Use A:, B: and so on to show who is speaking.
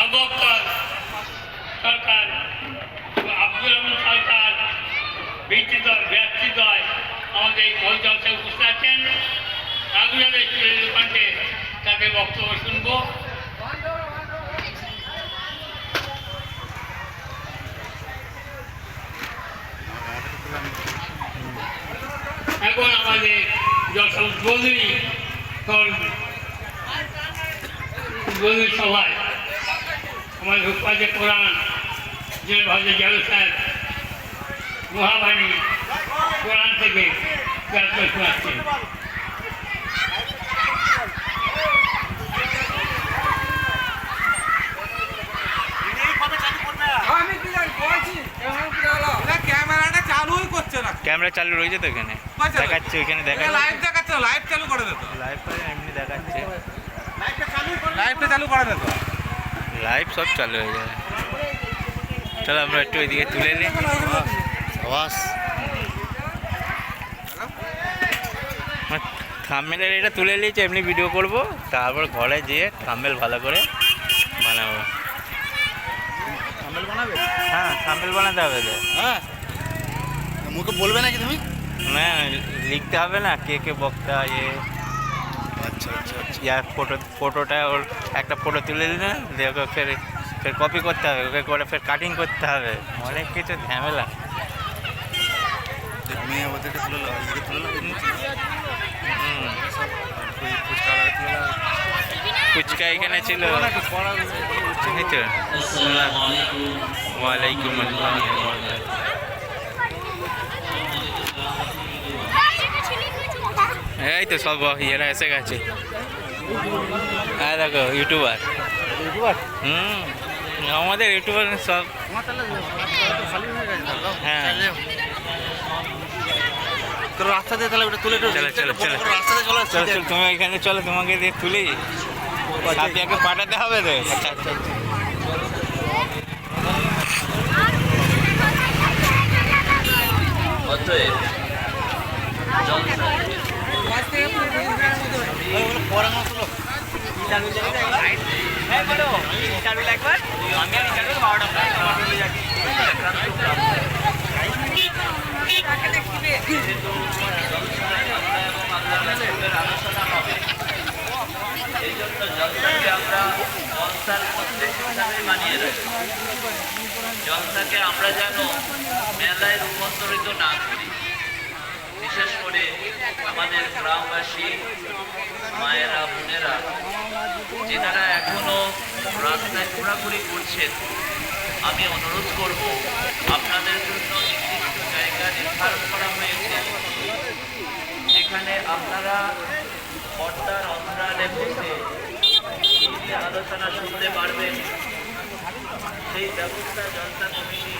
A: আবক্কর সরকার আব্দুল রহমান সরকার বৃত্তিদয় ব্যক্তিদয় আমাদের এই মহল জলসায় উপস্থিত আছেন। স্কুলের কণ্ঠে তাদের বক্তব্য শুনব। এখন আমাদের যত উদ্বোধনী উদ্বোধনী সভায় আমাদের হুপাজে কোরআন যে ভাজে জালু সাহেব মহাবাণী কোরআন থেকে শোনাচ্ছেন
B: না।
C: ক্যামেরা চালু রয়েছে তো এখানে। দেখাচ্ছে ওইখানে দেখা
B: লাইভ দেখাচ্ছে লাইভ চালু করে দিত
C: লাইভ এমনি দেখাচ্ছে।
B: লাইভটা চালু করে দিত
C: লাইভ সব চালু হয়ে যাবে চলো আমরা একটু ওইদিকে তুলে নিই থাম্বেলের এটা তুলে নিয়েছি এমনি ভিডিও করব। তারপর ঘরে যেয়ে থাম্বেল ভালো করে বানাবো। হ্যাঁ বানাতে হবে তো।
D: হ্যাঁ। মুখে বলবে নাকি তুমি?
C: না লিখতে হবে না কে কে বক্তা ইয়ে।
D: আচ্ছা আচ্ছা
C: ইয়া ফটো ফটোটা ওর একটা ফটো তুলে দিলে দিয়ে ওকে ফের ফের কপি করতে হবে ওকে করে ফের কাটিং করতে হবে অনেক কিছু ঝামেলা
D: ওদেরকে তুলে ফুচকা
C: এখানে ছিল ওয়ালাইকুম আসসালাম এই তো সব ইয়েরা এসে গেছে। হ্যাঁ দেখো ইউটিউবার। হুম আমাদের ইউটিউবার সব।
D: হয়ে তাহলে রাস্তা দিয়ে তাহলে ওটা তুলে একটু
C: চলো, চলো, চলো।
D: রাস্তা দিয়ে চলে
C: চলো চলো তুমি এখানে চলো তোমাকে দিয়ে তুলি। সাথীকে পাঠাতে হবে তো। আচ্ছা আচ্ছা
E: অতএব এই জন্য জলসাকে আমরা জলসার হিসাবে মানিয়ে রাখি জলসাকে আমরা যেন মেলায় রূপান্তরিত না করি বিশেষ করে আমাদের গ্রামবাসী, মায়েরা, বোনেরা, যেনারা এখনও রাস্তায় ঘোরাঘুরি করছেন, আমি অনুরোধ করব, আপনাদের জন্য নির্দিষ্ট জায়গা নির্ধারণ করা হয়েছে, যেখানে আপনারা পর্দার অন্তরালে বসে আলোচনা শুনতে পারবেন। সেই ব্যবস্থা জনতা কমিটি